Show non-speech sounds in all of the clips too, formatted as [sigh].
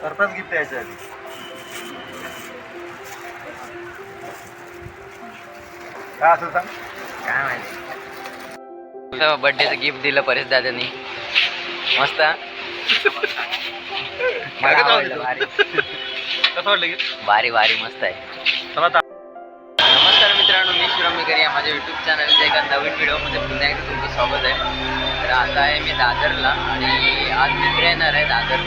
Surprise gift यायच्या आधी काय असं सांग? काय माहिती बर्थडेचं गिफ्ट दिलं परेश दादानी. मस्त? मला आवडलं? भारी. कसं वाटलं की भारी भारी मस्त आहे. चला मित्र मी करी माझ्या यूट्यूब चॅनलच्या एका नवीन व्हिडिओमध्ये पुन्हा एकदा तुमचं स्वागत आहे. तर आता आहे मी दादरला आणि आज मित्र येणार आहे दादर.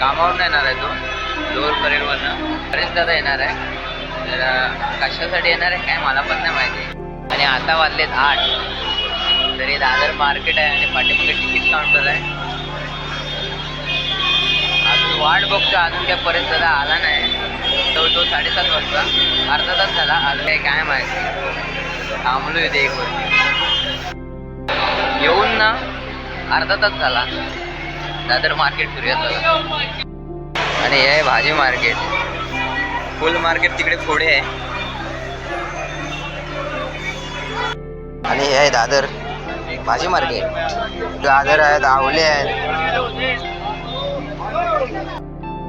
कामावरून येणार आहे तो लोअर परेडवरनं बरेच दादा येणार आहे. तर कशासाठी येणार आहे काय मला पण नाही माहिती. आणि आता वाजलेत आठ. तर हे दादर मार्केट आहे आणि पाठीमागे तिकीट काउंटर आहे. अजून वाट बघतो अजून काय परत दादा आला नाही. साडेसात वाजता. अर्धा तास झाला आला काय काय माहिती. थांबलो इथे एक वर्ष. येऊन ना अर्धा तास झाला. दादर मार्केट फिरूया चला. आणि हे आहे भाजी मार्केट. फुल मार्केट तिकडे पुढे आहे. आणि हे आहे दादर भाजी मार्केट. दादर आहेत आवले आहेत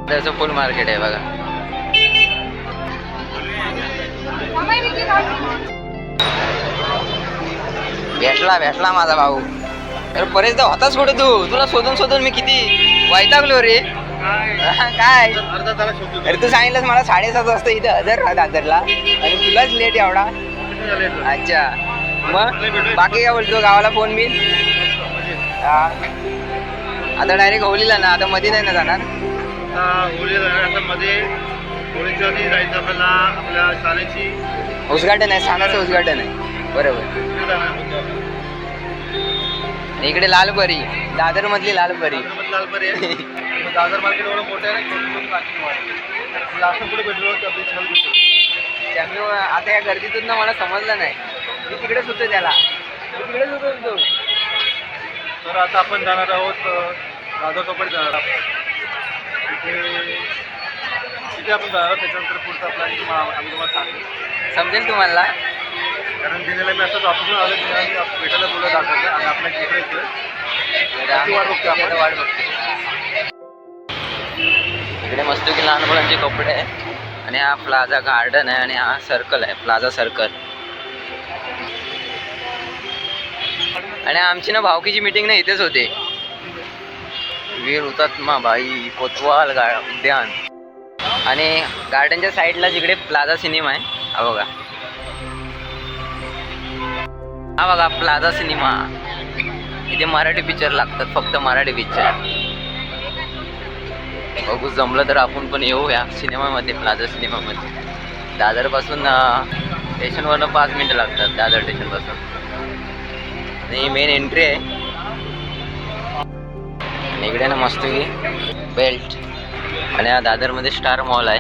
दादरचं फुल मार्केट आहे बघा. भेटला भेटला माझा भाऊ. अरे बरेचदा होताच कुठे तू? तुला शोधून शोधून मी किती वैतागलो रे. काय? [laughs] अरे तू सांगितलंस मला साडेसात वाजता इथे हजर राहा दादरला आणि तुलाच लेट एवढा. अच्छा. मग बाकी काय बोलतो? गावाला फोन बिन. आता डायरेक्ट होलीला ना आता मध्ये नाही ना जाणार? मध्ये जायचं आपल्याला आपल्या शाळेची उद्घाटन आहे सानाचं उद्घाटन आहे. बरोबर. इकडे लालपरी दादर मधली लालपरी लालपरी आहे. [laughs] मग दादर मार्केट एवढं मोठं आहे ना मार्केट जास्त पुढे त्यामुळे आता या गर्दीतून ना मला समजलं नाही. मी तिकडेच होतो त्याला. मी तिकडेच होतो तो तर आता आपण जाणार आहोत दादर चौपाटी जाणार आहोत. तिथे तिथे आपण जाणार त्याच्यानंतर पुढचा प्लॅन तुम्हाला आम्ही तुम्हाला सांगू. समजेल तुम्हाला? कारण दिनेला मी असंच ऑफिसून आलो की आम्ही आप- भेटायला बोललो दाखवलं आणि आपल्या इकडे. इकडे वाट आपण. वाट बघतोय. इकडे मस्त की लहान मुलांचे कपडे आहे आणि हा प्लाझा गार्डन आहे आणि हा सर्कल आहे प्लाझा सर्कल. आणि आमची ना भावकीची मीटिंग ना इथेच होते. वीर हुतात्मा बाई कोतवाल गा उद्यान. आणि गार्डनच्या साईडला जिकडे प्लाझा सिनेमा आहे हा बघा. हा बघा प्लाझा सिनेमा इथे मराठी पिक्चर लागतात फक्त मराठी पिक्चर बघू जमलं तर आपण पण येऊया सिनेमामध्ये प्लाझा सिनेमामध्ये. दादरपासून स्टेशनवरनं पाच मिनटं लागतात दादर स्टेशनपासून आणि मेन एंट्री आहे. आणि इकडे ना मस्त की बेल्ट आणि हा दादरमध्ये स्टार मॉल आहे.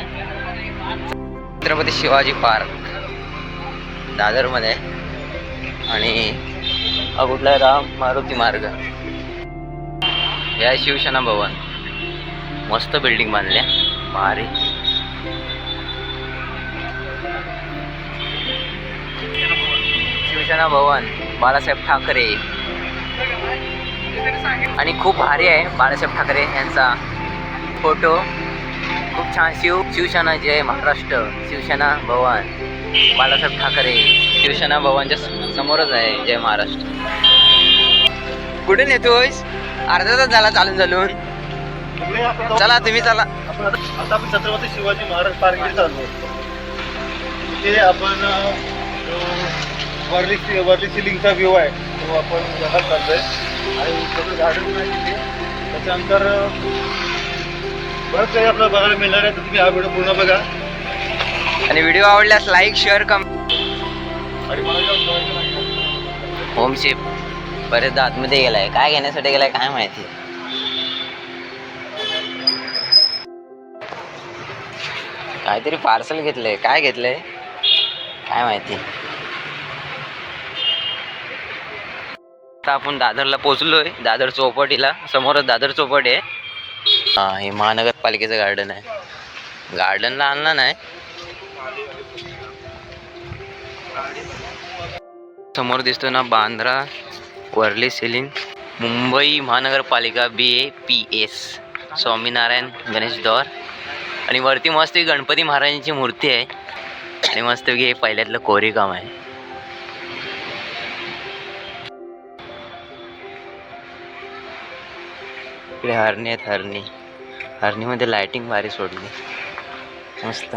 छत्रपती शिवाजी पार्क. दादरमध्ये. आणि हा कुठला आहे? राम मारुती मार्ग. हे आहे शिवसेना भवन. मस्त बिल्डिंग बांधल्या भारी. शिवसेना भवन बाळासाहेब ठाकरे. आणि खूप भारी आहे बाळासाहेब ठाकरे यांचा फोटो खूप छान शिव शिवसेना जय महाराष्ट्र शिवसेना भवन बाळासाहेब ठाकरे शिवसेना भवनच्या समोरच आहे जय महाराष्ट्र. कुठे नेतोयस अर्धा तास झाला चालून चालून. चला तुम्ही चला. आपण आता आपण छत्रपती शिवाजी महाराज पार्कमध्ये चाललो. तिथे आपण वरली जो सिलिंगचा व्ह्यू आहे तो आपण बघत चाललोय आणि गार्डन आहे तिथे. त्याच्यानंतर बरंच काही आपल्याला बघायला मिळणार आहे. तर तुम्ही हा व्हिडिओ पूर्ण बघा. आणि व्हिडिओ आवडल्यास लाईक शेअर कम आणि मला जाऊन बघायचं नाही. होमशिप बरेच आतमध्ये गेलाय. काय घेण्यासाठी गेलाय काय माहिती? काहीतरी पार्सल घेतलंय. काय घेतलंय? काय माहिती? आता आपण दादरला पोचलोय दादर चौपाटीला. समोरच दादर चौपाटी आहे. हा हे महानगरपालिकेचं गार्डन आहे. गार्डनला आणला नाही. समोर दिसतो ना Bandra Worli ceiling Mumbai Mahanagarpalika B A P S Swaminarayan Ganesh दौर आणि वरती मस्त गणपती महाराजांची मूर्ती आहे. आणि मस्त हे पहिल्यातलं कोरीव काम आहे. इकडे हरणी आहेत हरणी. हरणीमध्ये लायटिंग भारी सोडली. मस्त.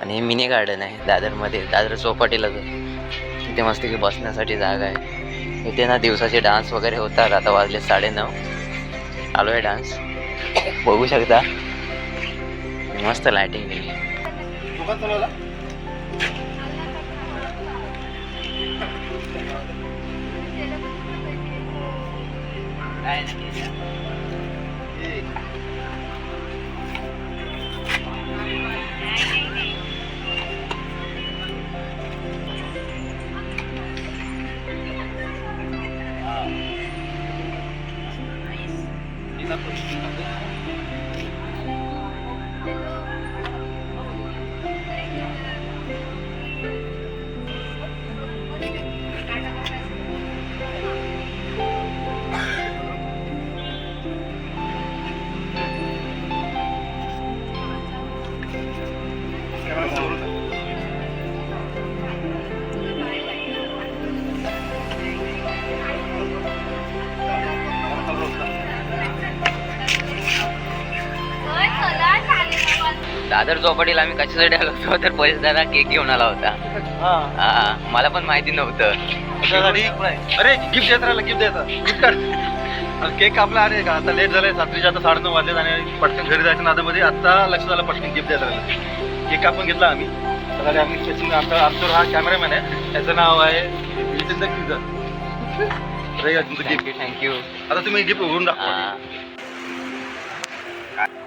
आणि हे मिनी गार्डन आहे दादरमध्ये. दादर चौपाटीला जो तिथे मस्त की बसण्यासाठी जागा आहे. इथे ना दिवसाचे डान्स वगैरे होतात. आता वाजले साडेनऊ. आलो आहे डान्स बघू शकता. मस्त लायटिंग केली tá constipado. दादर चौपाटीला आम्ही कशासाठी आलो होतो तर पोलीस दादा केक घेऊन आला होता. हा. मला पण माहिती नव्हतं. त्यासाठी अरे गिफ्ट देत राहिला गिफ्ट द्यायचा गिफ्ट कार्ड केक कापला अरे का आता लेट झालंय रात्रीच्या आता साडेनऊ वाजलेत आणि पटकन घरी जायच्या नादामध्ये आता लक्ष झालं पटकन गिफ्ट द्यायला राहिलं. केक कापून घेतला आम्ही. त्यासाठी आम्ही स्पेशल आमचा आमच्यावर हा कॅमेरामॅन आहे. त्याचं नाव आहे Jitendra Kijar gift thank you thank you आता तुम्ही गिफ्ट उघडून दाखवा.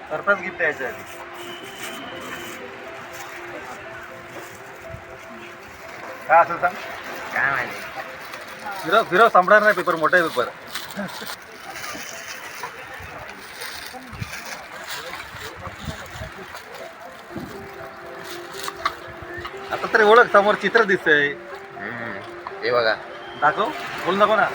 सरप्राईज गिफ्ट द्यायचं आहे. काय असेल सांग काय माहिती फिरव फिरव सांभाळणार नाही पेपर मोठा आहे पेपर। आता तरी ओळख समोर चित्र दिसतंय. हम्म. हे बघा. दाखव. बोल दाखव ना.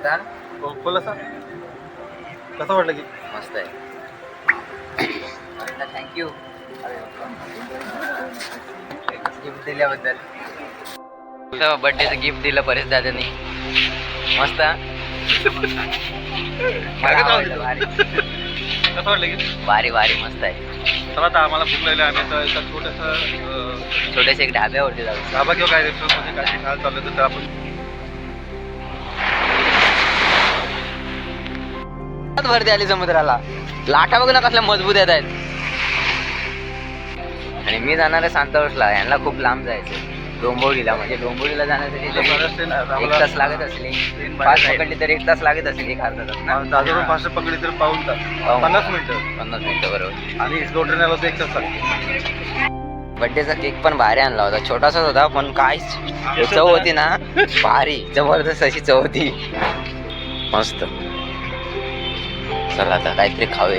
मस्त आहे ना? बोल असं. कसं वाटलं की? मस्त आहे. थँक्यू गिफ्ट दिल्याबद्दल. बर्थडेचं गिफ्ट दिलं परेश दादानी. मस्त [laughs] कसं वाटलं? की? भारी भारी मस्त आहे. चला आता आम्हाला भूक लागली आम्ही आता एका छोटंसं छोट्याशा एक ढाब्यावरती जाऊ. धाबा किंवा काय रेस्टॉरंटमध्ये काय चाललं तर आपण भरती आली समुद्राला. लाटा बघ ना कसल्या मजबूत येत आहेत. आणि मी जाणार आहे सांतावसला यांना खूप लांब जायचं डोंबोलीला म्हणजे डोंबोलीला जाण्यासाठी तरी एक तास लागत असले. फास्ट पकडली तर एक तास लागत असेल एक अर्धा तास. फास्ट पकडली तर पाहून तास. पन्नास. मिनिटं. पन्नास मिनिटं बरोबर. आणि तर एक तास लागते. बड्डेचा केक पण भारी आणला होता. छोटासाच होता पण काय चव होती ना. भारी. जबरदस्त अशी चव होती. मस्त. चला आता काहीतरी खावे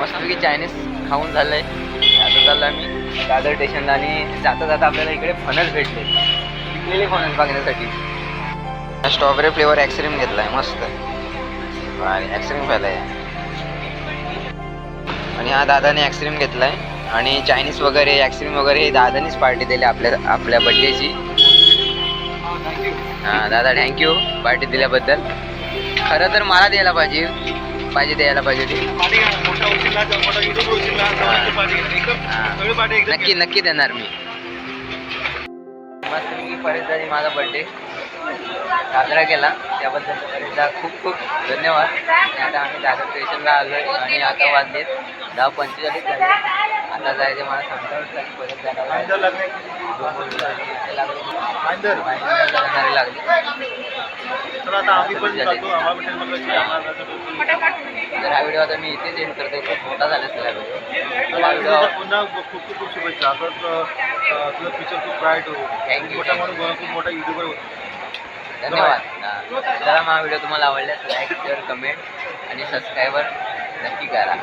मस्तपैकी चायनीज खाऊन झालंय. आता चाललो आम्ही दादर स्टेशनला आणि जाता जाता आपल्याला इकडे फणस भेटले पिकलेले फणस बघण्यासाठी. स्ट्रॉबेरी फ्लेवर ॲक्सक्रीम घेतलाय मस्त. आणि ॲक्सक्रीम खायलाय आणि हा दादाने ॲक्सक्रीम घेतलाय. आणि चायनीज वगैरे ॲक्सिम वगैरे हे दादानीच पार्टी दिली आपल्या आपल्या बड्डेची हां दादा थँक्यू पार्टी दिल्याबद्दल. खरं तर मला द्यायला पाहिजे. पाहिजे द्यायला पाहिजे ती. नक्की नक्की देणार मी. मस्तपैकी परेशदाजी माझा बड्डे साजरा केला. त्याबद्दल परेशदा खूप खूप धन्यवाद. आता आम्ही दादा स्टेशनला आलो आहे आणि आता वाजलेत दहा पंचेचाळीस झाले. जायचे मला परत जायला लागले. लागले? तर आता आम्ही पण जातो. तर हा व्हिडिओ आता मी इथेच एंड करतो. खूप मोठा झाला असेल व्हिडिओ. पुन्हा खूप खूप खूप शुभेच्छा. तुझं फ्युचर खूप ब्राईट हो you, मोठा म्हणून खूप मोठा युट्यूबर होतो धन्यवाद. जरा हा व्हिडिओ तुम्हाला आवडल्यास लाईक शेअर कमेंट आणि सबस्क्राईबर नक्की करा.